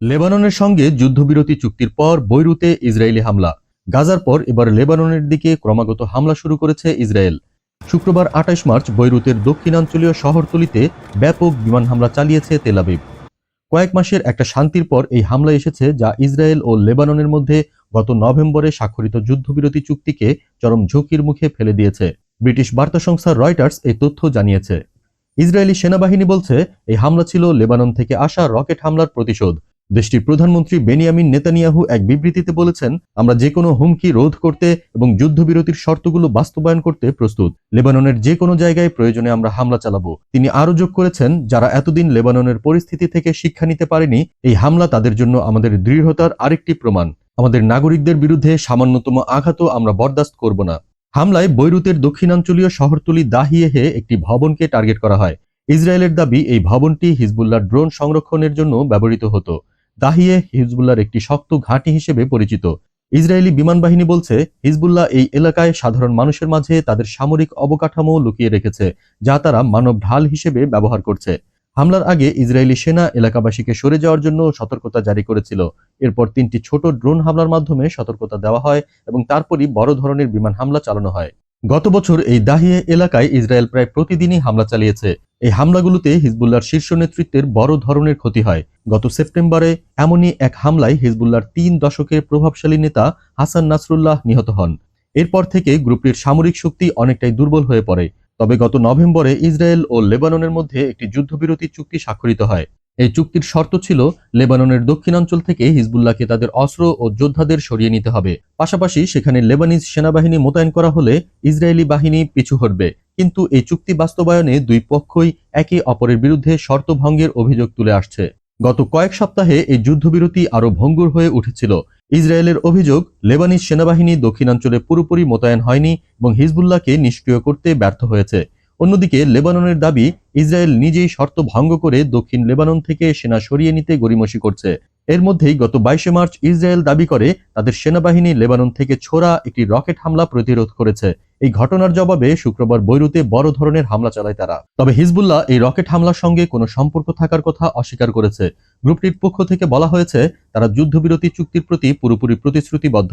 লেবাননের সঙ্গে যুদ্ধবিরতি চুক্তির পর বৈরুতে ইসরায়েলি হামলা। গাজার পর এবার লেবাননের দিকে ক্রমাগত হামলা শুরু করেছে ইসরায়েল। শুক্রবার আঠাশ মার্চ বৈরুতের দক্ষিণাঞ্চলীয় শহরতলিতে ব্যাপক বিমান হামলা চালিয়েছে তেলাবিব কয়েক মাসের একটা শান্তির পর এই হামলা এসেছে যা ইসরায়েল ও লেবাননের মধ্যে গত নভেম্বরে স্বাক্ষরিত যুদ্ধবিরতি চুক্তিকে চরম ঝুঁকির মুখে ফেলে দিয়েছে। ব্রিটিশ বার্তা সংস্থা রয়টার্স এই তথ্য জানিয়েছে। ইসরায়েলি সেনাবাহিনী বলছে, এই হামলা ছিল লেবানন থেকে আসা রকেট হামলার প্রতিশোধ। দেশটির প্রধানমন্ত্রী বেনিয়ামিন নেতানিয়াহু এক বিবৃতিতে বলেছেন, আমরা যে কোনো হুমকি রোধ করতে এবং যুদ্ধবিরতির শর্তগুলো বাস্তবায়ন করতে প্রস্তুত। লেবাননের যে কোনো জায়গায় প্রয়োজনে আমরা হামলা চালাবো। তিনি আরও যোগ করেছেন, যারা এতদিন লেবাননের পরিস্থিতি থেকে শিক্ষা নিতে পারেনি, এই হামলা তাদের জন্য আমাদের দৃঢ়তার আরেকটি প্রমাণ। আমাদের নাগরিকদের বিরুদ্ধে সামান্যতম আঘাতও আমরা বরদাস্ত করব না। হামলায় বৈরুতের দক্ষিণাঞ্চলীয় শহরতলি দাহিয়েহে একটি ভবনকে টার্গেট করা হয়। ইসরায়েলের দাবি, এই ভবনটি হিজবুল্লাহ ড্রোন সংরক্ষণের জন্য ব্যবহৃত হতো। দাহিয়ে হিজবুল্লাহর একটি শক্ত ঘাঁটি হিসেবে পরিচিত। ইসরায়েলি বিমান বাহিনী বলছে, হিজবুল্লাহ এই এলাকায় সাধারণ মানুষের মাঝে তাদের সামরিক অবকাঠামো লুকিয়ে রেখেছে, যা তারা মানব ঢাল হিসেবে ব্যবহার করছে। হামলার আগে ইসরায়েলি সেনা এলাকাবাসীকে সরে যাওয়ার জন্য সতর্কতা জারি করেছিল। এরপর তিনটি ছোট ড্রোন হামলার মাধ্যমে সতর্কতা দেওয়া হয় এবং তারপরই বড় ধরনের বিমান হামলা চালানো হয়। গত বছর এই দাহিয়ে এলাকায় ইসরায়েল প্রায় প্রতিদিনই হামলা চালিয়েছে। এই হামলাগুলোতে হিজবুল্লার শীর্ষ নেতৃত্বের বড় ধরনের ক্ষতি হয়। গত সেপ্টেম্বরে এমনই এক হামলায় হিজবুল্লার তিন দশকের প্রভাবশালী নেতা হাসান নাসরুল্লাহ নিহত হন। এরপর থেকে গ্রুপটির সামরিক শক্তি অনেকটাই দুর্বল হয়ে পড়ে। তবে গত নভেম্বরে ইসরায়েল ও লেবাননের মধ্যে একটি যুদ্ধবিরতি চুক্তি স্বাক্ষরিত হয়। এই চুক্তির শর্ত ছিল লেবাননের দক্ষিণাঞ্চল থেকে হিজবুল্লাহকে তাদের অস্ত্র ও যোদ্ধাদের সরিয়ে নিতে হবে। পাশাপাশি সেখানে লেবানিজ সেনাবাহিনী মোতায়েন করা হলে ইসরায়েলি বাহিনী পিছু হটবে। কিন্তু এই চুক্তি বাস্তবায়নে দুই পক্ষই একে অপরের বিরুদ্ধে শর্ত ভঙ্গের অভিযোগ তুলে আসছে। গত কয়েক সপ্তাহে এই যুদ্ধবিরতি আরও ভঙ্গুর হয়ে উঠেছিল। ইসরায়েলের অভিযোগ, লেবানিজ সেনাবাহিনী দক্ষিণাঞ্চলে পুরোপুরি মোতায়েন হয়নি এবং হিজবুল্লাহকে নিষ্ক্রিয় করতে ব্যর্থ হয়েছে। অন্যদিকে লেবাননের দাবি, ইসরায়েল নিজেই শর্ত ভঙ্গ করে দক্ষিণ লেবানন থেকে সেনা সরিয়ে নিতে গড়িমসি করছে। এর মধ্যেই গত বাইশে মার্চ ইসরায়েল দাবি করে, তাদের সেনাবাহিনী লেবানন থেকে ছোড়া একটি রকেট হামলা প্রতিরোধ করেছে। এই ঘটনার জবাবে শুক্রবার বৈরুতে বড় ধরনের হামলা চালায় তারা। তবে হিজবুল্লাহ এই রকেট হামলার সঙ্গে কোনো সম্পর্ক থাকার কথা অস্বীকার করেছে। গ্রুপটির পক্ষ থেকে বলা হয়েছে, তারা যুদ্ধবিরতি চুক্তির প্রতি পুরোপুরি প্রতিশ্রুতিবদ্ধ।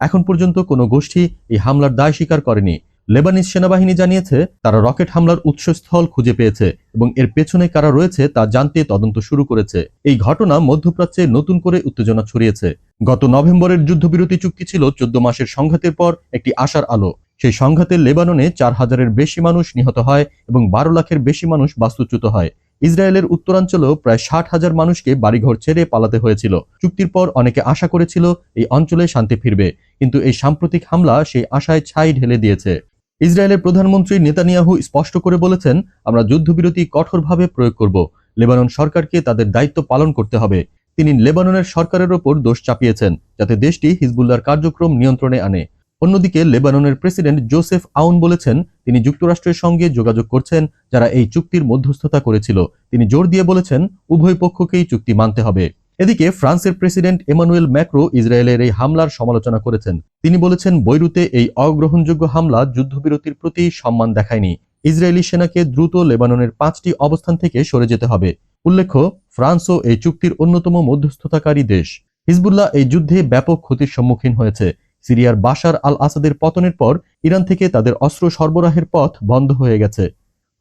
এখন পর্যন্ত কোনো গোষ্ঠী এই হামলার দায় স্বীকার করেনি। লেবানিজ সেনাবাহিনী জানিয়েছে, তারা রকেট হামলার উৎসস্থল খুঁজে পেয়েছে এবং এর পেছনে কারা রয়েছে তা জানতে তদন্ত শুরু করেছে। এই ঘটনা মধ্যপ্রাচ্যে নতুন করে উত্তেজনা ছড়িয়েছে। গত নভেম্বরের যুদ্ধবিরতি চুক্তি ছিল চোদ্দ মাসের সংঘাতের পর একটি আশার আলো। সেই সংঘাতে লেবাননে চার হাজারের বেশি মানুষ নিহত হয় এবং বারো লাখের বেশি মানুষ বাস্তুচ্যুত হয়। ইসরায়েলের উত্তরাঞ্চলেও প্রায় ষাট হাজার মানুষকে বাড়িঘর ছেড়ে পালাতে হয়েছিল। চুক্তির পর অনেকে আশা করেছিল এই অঞ্চলে শান্তি ফিরবে, কিন্তু এই সাম্প্রতিক হামলা সেই আশায় ছাই ঢেলে দিয়েছে। ইসরায়েলের প্রধানমন্ত্রী নেতানিয়াহু স্পষ্ট করে বলেছেন, আমরা যুদ্ধবিরতি কঠোরভাবে প্রয়োগ করব। লেবানন সরকারকে তাদের দায়িত্ব পালন করতে হবে। তিনি লেবাননের সরকারের ওপর দোষ চাপিয়েছেন, যাতে দেশটি হিজবুল্লাহর কার্যক্রম নিয়ন্ত্রণে আনে। অন্যদিকে, লেবাননের প্রেসিডেন্ট জোসেফ আউন বলেছেন, তিনি যুক্তরাষ্ট্রের সঙ্গে যোগাযোগ করছেন, যারা এই চুক্তির মধ্যস্থতা করেছিল। তিনি জোর দিয়ে বলেছেন, উভয় পক্ষকেই চুক্তি মানতে হবে। এদিকে ফ্রান্সের প্রেসিডেন্ট এমানুয়েল ম্যাক্রো ইসরায়েলের এই হামলার সমালোচনা করেছেন। তিনি বলেছেন, বৈরুতে এই অগ্রহণযোগ্য হামলা যুদ্ধবিরতির প্রতি সম্মান দেখায়নি। ইসরায়েলি সেনাকে দ্রুত লেবাননের পাঁচটি অবস্থান থেকে সরে যেতে হবে। উল্লেখ্য, ফ্রান্সও এই চুক্তির অন্যতম মধ্যস্থতাকারী দেশ। হিজবুল্লাহ এই যুদ্ধে ব্যাপক ক্ষতির সম্মুখীন হয়েছে। সিরিয়ার বাশার আল আসাদের পতনের পর ইরান থেকে তাদের অস্ত্র সরবরাহের পথ বন্ধ হয়ে গেছে।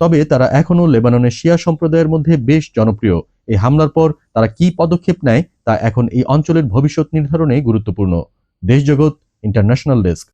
তবে তারা এখনও লেবাননের শিয়া সম্প্রদায়ের মধ্যে বেশ জনপ্রিয়। এই হামলার পর তারা কি পদক্ষেপ নেয় তা এখন এই অঞ্চলের ভবিষ্যৎ নির্ধারণে গুরুত্বপূর্ণ। দেশজগৎ, ইন্টারন্যাশনাল ডেস্ক।